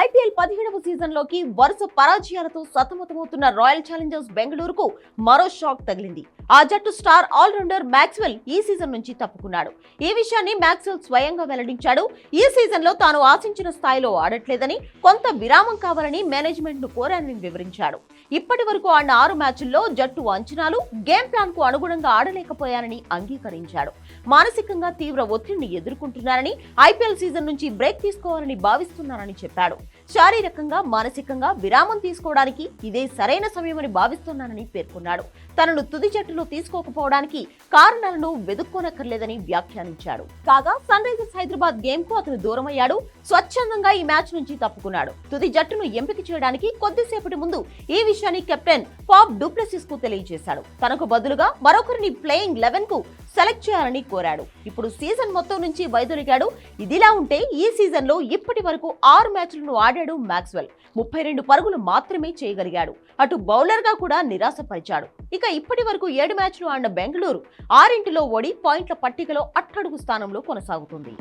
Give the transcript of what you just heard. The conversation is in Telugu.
ఐపీఎల్ పదిహేడవ సీజన్లోకి వరుస పరాజయాలతో సతమతమవుతున్న రాయల్ ఛాలెంజర్స్ బెంగళూరుకు మరో షాక్ తగిలింది. ఆ జట్టు స్టార్ ఆల్రౌండర్ మ్యాక్స్వెల్ ఈ సీజన్ నుంచి తప్పుకున్నాడు. ఈ విషయాన్ని మ్యాక్స్వెల్ స్వయంగా వెల్లడించాడు. ఈ సీజన్లో తాను ఆశించిన స్థాయిలో ఆడట్లేదని కొంత విరామం కావాలని మేనేజ్మెంట్ను కోరానని వివరించాడు. ఇప్పటి వరకు ఆడిన ఆరు మ్యాచ్ల్లో జట్టు అంచనాలు గేమ్ ప్లాన్కు అనుగుణంగా ఆడలేకపోయానని అంగీకరించాడు. మానసికంగా తీవ్ర ఒత్తిడిని ఎదుర్కొంటున్నారని ఐపీఎల్ సీజన్ నుంచి బ్రేక్ తీసుకోవాలని భావిస్తున్నారని చెప్పాడు. శారీరకంగా మానసికంగా విరామం తీసుకోవడానికి ఇదే సరైన సమయమని భావిస్తున్నానని పేర్కొన్నాడు. తనను తుది జట్టులో తీసుకోకపోవడానికి కారణాలను వెదుక్కోనక్కర్లేదని వ్యాఖ్యానించాడు. కాగా సన్ రైజర్స్ హైదరాబాద్ గేమ్కు అతను దూరమయ్యాడు. స్వచ్ఛందంగా ఈ మ్యాచ్ నుంచి తప్పుకున్నాడు. తుది జట్టును ఎంపిక చేయడానికి కొద్దిసేపటి ముందు ఈ విషయాన్ని కెప్టెన్ పాప్ డూప్లెసిస్కు తెలియజేశాడు. తనకు బదులుగా మరొకరిని ప్లేయింగ్ లెవెన్కు సెలెక్ట్ చేయాలని కోరాడు. ఇప్పుడు సీజన్ మొత్తం నుంచి వైదొలిగాడు. ఇదిలా ఉంటే ఈ సీజన్లో ఇప్పటి వరకు ఆరు మ్యాచ్లను ఆడాడు మ్యాక్స్వెల్. ముప్పై రెండు పరుగులు మాత్రమే చేయగలిగాడు. అటు బౌలర్గా కూడా నిరాశపరిచాడు. ఇక ఇప్పటి వరకు ఏడు మ్యాచ్లు ఆడిన బెంగళూరు ఆరింటిలో ఓడి పాయింట్ల పట్టికలో అట్టడుగు స్థానంలో కొనసాగుతుంది.